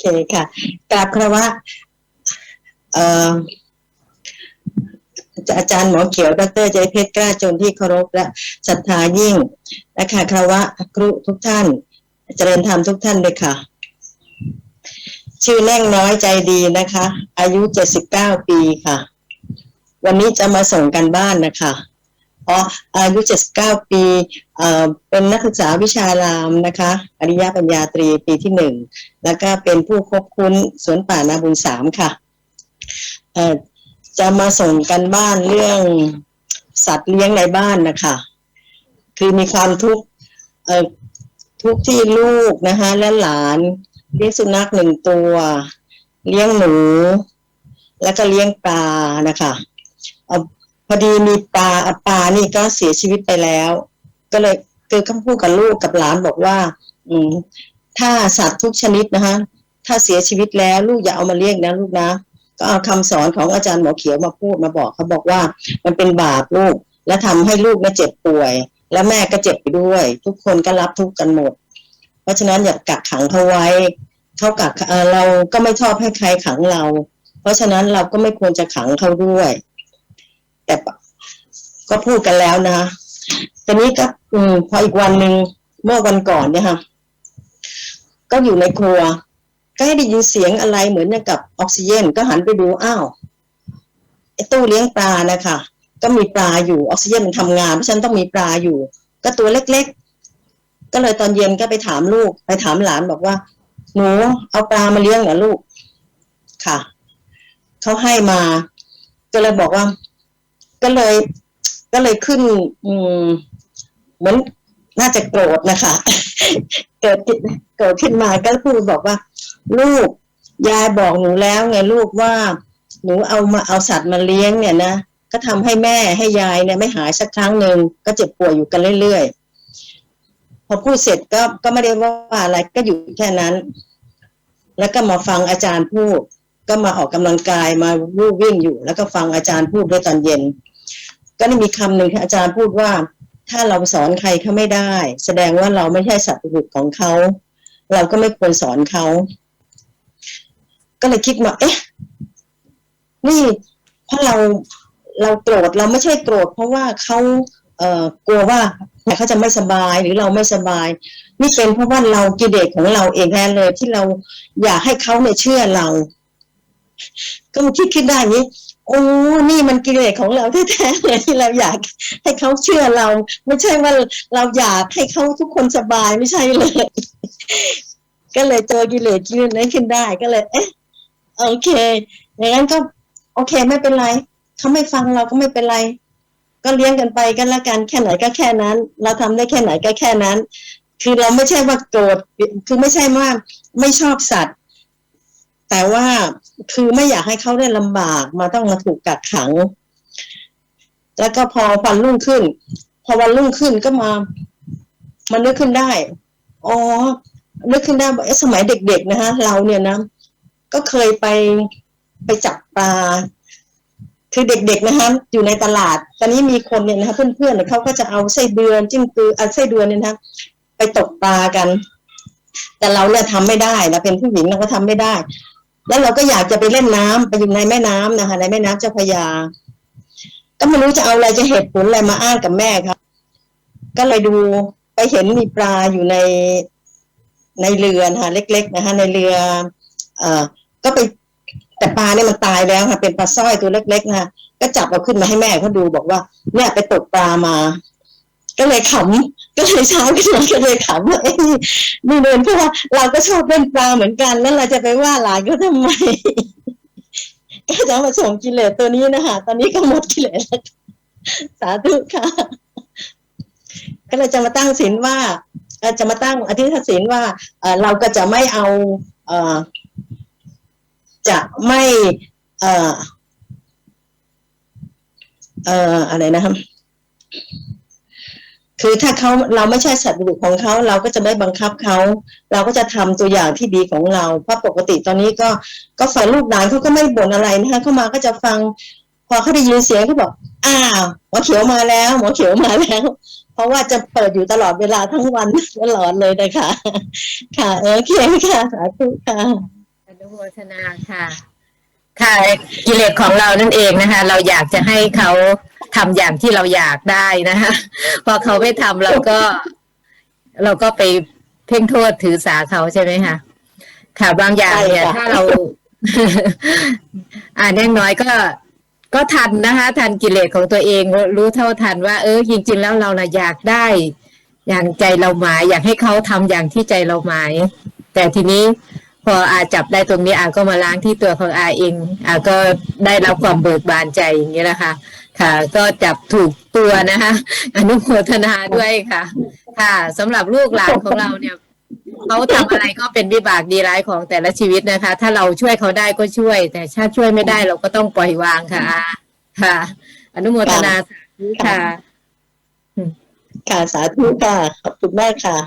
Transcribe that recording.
เคค่ะกราบครวะเอ่ออาจารย์หมอเขียว ดรใจเพชรกล้าจนที่เคารพและศรัทธายิ่งและคะคารวะครูทุกท่าน เจริญธรรมทุกท่านเลยค่ะ ชื่อแน่งน้อยใจดีนะคะ อายุเจ็ดสิบเก้าปีค่ะ วันนี้จะมาส่งกันบ้านนะคะ อ๋ออายุเจ็ดเก้าปีเป็นนักศึกษาวิชารามนะคะอริยปัญญาตรีปีที่หนึ่งแล้วก็เป็นผู้คบคุ้นสวนป่านาบุญสามค่ะจะมาส่งกันบ้านเรื่องสัตว์เลี้ยงในบ้านนะคะคือมีความทุกข์ทุกข์ที่ลูกนะคะและหลานเลี้ยงสุนัขหนึ่งตัว เลี้ยงหนู แล้วก็เลี้ยงปลานะคะ พอดีมีปลาปลานี่ก็เสียชีวิตไปแล้ว ก็เลยคือคำพูดกับลูกกับหลานบอกว่า อืมถ้าสัตว์ทุกชนิดนะคะ ถ้าเสียชีวิตแล้วลูกอย่าเอามาเลี้ยงนะลูกนะ ก็เอาคำสอนของอาจารย์หมอเขียวมาพูดมาบอกเขาบอกว่ามันเป็นบาปลูก และทำให้ลูกเนี่เจ็บป่วย แล้วแม่ก็เจ็บไปด้วย ทุกคนก็รับทุกข์กันหมด เพราะฉะนั้นอย่ากักขังเขาไว้เขากักเอ่อเราก็ไม่ชอบให้ใครขังเรา เพราะฉะนั้นเราก็ไม่ควรจะขังเขาด้วย แต่ก็พูดกันแล้วนะตอนนี้ก็อืมพออีกวันหนึ่งเมื่อวันก่อนเนี่ยค่ะ ก็อยู่ในครัว ก็ให้ได้ยินเสียงอะไรเหมือนกับออกซิเจนก็หันไปดูอ้าวไอ้ตู้เลี้ยงปลานะคะก็มีปลาอยู่ออกซิเจนมันทำงานเพราะฉันต้องมีปลาอยู่ ก็ตัวเล็ก ๆ ก็เลยตอนเย็นก็ไปถามลูก ไปถามหลานบอกว่า หนูเอาปลามาเลี้ยงเหรอลูกค่ะเขาให้มา ก็เลยบอกว่า ก็เลย ก็เลยขึ้น อืมเหมือนน่าจะโกรธนะคะ เกิดโกรธขึ้นมาก็พูดบอกว่า ลูกยายบอกหนูแล้วไงลูกว่า หนูเอามาเอาสัตว์มาเลี้ยงเนี่ยนะก็ทำให้แม่ให้ยายเนี่ยไม่หายสักครั้งหนึ่งก็เจ็บป่วยอยู่กันเรื่อยๆพอพูดเสร็จก็ก็ไม่ได้ว่าอะไรก็อยู่แค่นั้น แล้วก็มาฟังอาจารย์พูด ก็มาออกกำลังกายมาวิ่งวิ่งอยู่ แล้วก็ฟังอาจารย์พูดด้วยตอนเย็น ก็ได้มีคำหนึ่งที่อาจารย์พูดว่า ถ้าเราสอนใครเขาไม่ได้ แสดงว่าเราไม่ใช่สัตว์บุรุษของเขา เราก็ไม่ควรสอนเขา ก็เลยคิดว่าเอ๊ะ นี่เพราะเราเราโกรธเราไม่ใช่โกรธ เพราะว่าเขาเอ่อกลัวว่าเขาจะไม่สบายหรือเราไม่สบาย นี่เป็นเพราะว่าเรากิเลสของเราเองแท้เลยที่เราอยากให้เขาเนี่ยเชื่อเรา ก็มาคิดคิดได้นี้ โอ้นี่มันกิเลสของเราแท้ๆเลยที่เราอยากให้เขาเชื่อเรา ไม่ใช่ว่าเราอยากให้เขาทุกคนสบายไม่ใช่เลย ก็เลยเจอกิเลสกิเลสนั้นขึ้นได้ก็เลย เอ๊ะโอเคอย่างนั้นก็ โอเคไม่เป็นไรเขาไม่ฟังเราก็ไม่เป็นไร ก็เลี้ยงกันไปกันละกันแค่ไหนก็แค่นั้น เราทำได้แค่ไหนก็แค่นั้น คือเราไม่ใช่ว่าโกรธคือไม่ใช่ว่าไม่ชอบสัตว์ แต่ว่าคือไม่อยากให้เขาได้ลำบากมาต้องมาถูกกักขัง แล้วก็พอวันรุ่งขึ้น พอวันรุ่งขึ้นก็มา มันนึกขึ้นได้ อ๋อ นึกขึ้นได้ว่าสมัยเด็ก ๆ นะฮะ เราเนี่ยนะ ก็เคยไปไปจับปลา คือเด็ก ๆ นะคะอยู่ในตลาด ตอนนี้มีคนเนี่ยนะคะเพื่อนๆเขาก็จะเอาไส้เดือนจิ้มกือเอาไส้เดือนเนี่ยนะไปตกปลากัน แต่เราเนี่ยทำไม่ได้นะเป็นผู้หญิงเราก็ทำไม่ได้ แล้วเราก็อยากจะไปเล่นน้ำไปอยู่ในแม่น้ำนะคะ ในแม่น้ำเจ้าพระยา ก็ไม่รู้จะเอาอะไรจะเหตุผลอะไรมาอ้างกับแม่ครับ ก็เลยดูไปเห็นมีปลาอยู่ในในเรือนะคะเล็ก ๆ นะคะ ในเรือ เอ่อ ก็ไปแต่ปลาเนี่ยมันตายแล้วค่ะ เป็นปลาสร้อยตัวเล็กๆนะคะก็จับเอาขึ้นมาให้แม่เขาดูบอกว่า เนี่ยไปตกปลามา ก็เลยขำ ก็เลยเช้าขึ้นมาก็เลยขำว่าเอ้ยนี่เดินเพราะว่าเราก็ชอบเล่นปลาเหมือนกันแล้วเราจะไปว่าหลานก็ทำไมก็จะมาส่งกิเลสตัวนี้นะคะตอนนี้ก็หมดกิเลสแล้วสาธุค่ะ ก็เลยจะมาตั้งศีลว่าจะมาตั้งอธิษฐานศีลว่าเราก็จะไม่เอาเอจะไม่เออเอ่ออะไรนะครับ คือถ้าเขาเราไม่ใช่สัตว์บุรุษของเขาเราก็จะไม่บังคับเขาเราก็จะทำตัวอย่างที่ดีของเรา เพราะปกติตอนนี้ก็ก็ฝ่ายลูกหลานเขาก็ไม่บ่นอะไรนะคะเข้ามาก็จะฟัง พอเขาได้ยินเสียงเขาบอกอ้าวหมอเขียวมาแล้วหมอเขียวมาแล้ว เพราะว่าจะเปิดอยู่ตลอดเวลาทั้งวันตลอดเลยนะคะค่ะโอเคค่ะสาธุค่ะอนุโมทนาค่ะค่ะกิเลสของเรานั่นเองนะคะ เราอยากจะให้เขา ทำอย่างที่เราอยากได้นะคะพอเขาไม่ทำเราก็ เราก็ไปเพ่งโทษถือสาเขาใช่ไหมคะค่ะบางอย่างเนี่ยใช่ค่ะถ้าเรา อ่านอย่างน้อยก็ก็ทันนะคะ ทันกิเลสของตัวเองรู้รู้เท่าทันว่า เออจริง ๆ แล้วเราน่ะอยากได้ อย่างใจเราหมาย อยากให้เขาทำอย่างที่ใจเราหมาย แต่ทีนี้พออาจับได้ตรงนี้อาก็มาล้างที่ตัวของอาเองอาก็ได้รับความเบิกบานใจอย่างนี้แหละค่ะ ค่ะ ก็จับถูกตัวนะคะอนุโมทนาด้วยค่ะ ค่ะสำหรับลูกหลานของเราเนี่ยเขาทำอะไรก็เป็นวิบากดีร้ายของแต่ละชีวิตนะคะ ถ้าเราช่วยเขาได้ก็ช่วย แต่ถ้าช่วยไม่ได้เราก็ต้องปล่อยวางค่ะ ค่ะ อนุโมทนาสาธุค่ะค่ะสาธุค่ะขอบคุณมากค่ะ